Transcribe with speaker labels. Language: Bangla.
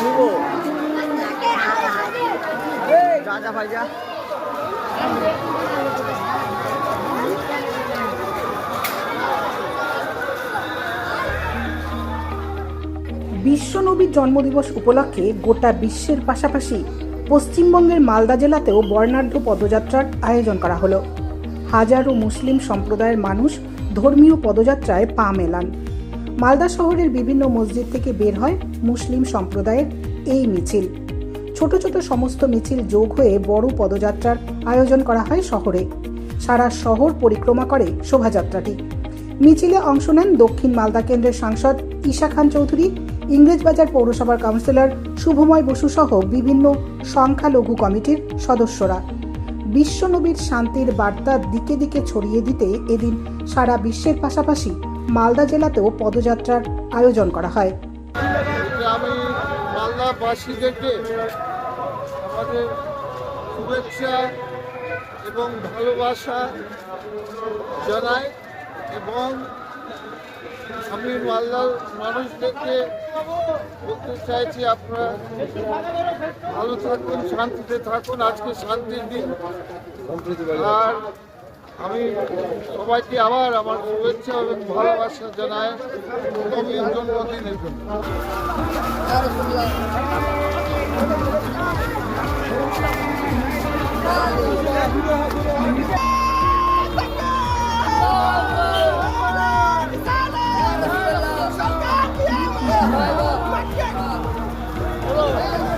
Speaker 1: নিবো যা যা ভাই, যা।
Speaker 2: বিশ্বনবীর জন্মদিবস উপলক্ষে গোটা বিশ্বের পাশাপাশি পশ্চিমবঙ্গের মালদা জেলাতেও বর্ণাঢ্য পদযাত্রার আয়োজন করা হলো। হাজারো মুসলিম সম্প্রদায়ের মানুষ ধর্মীয় পদযাত্রায় পা মেলান। মালদা শহরের বিভিন্ন মসজিদ থেকে বের হয় মুসলিম সম্প্রদায়ের এই মিছিল। ছোট ছোট সমস্ত মিছিল যোগ হয়ে বড় পদযাত্রার আয়োজন করা হয় শহরে। সারা শহর পরিক্রমা করে শোভাযাত্রাটি। মিছিলে অংশ নেন দক্ষিণ মালদা কেন্দ্রের সাংসদ ঈশা খান চৌধুরী, ইংরেজবাজার পৌরসভার কাউন্সিলর শুভময় বসু সহ বিভিন্ন সংখ্যালঘু কমিটির সদস্যরা। বিশ্বনবীর শান্তির বার্তা দিকে দিকে ছড়িয়ে দিতে এদিন সারা বিশ্বের পাশাপাশি মালদা জেলাতেও পদযাত্রার আয়োজন করা হয়।
Speaker 3: আমি মালদাবাসীদেরকে আমাদের শুভেচ্ছা এবং ভালোবাসা জানাই এবং আমি মালদার মানুষদেরকে বলতে চাইছি, আপনারা ভালো থাকুন, শান্তিতে থাকুন, আজকে শান্তির দিন। আর আমি সবাইকে আবার আমার শুভেচ্ছা এবং ভালোবাসা জানাই জন্মদিনের একজন প্রতিনিধির জন্য
Speaker 4: Hello.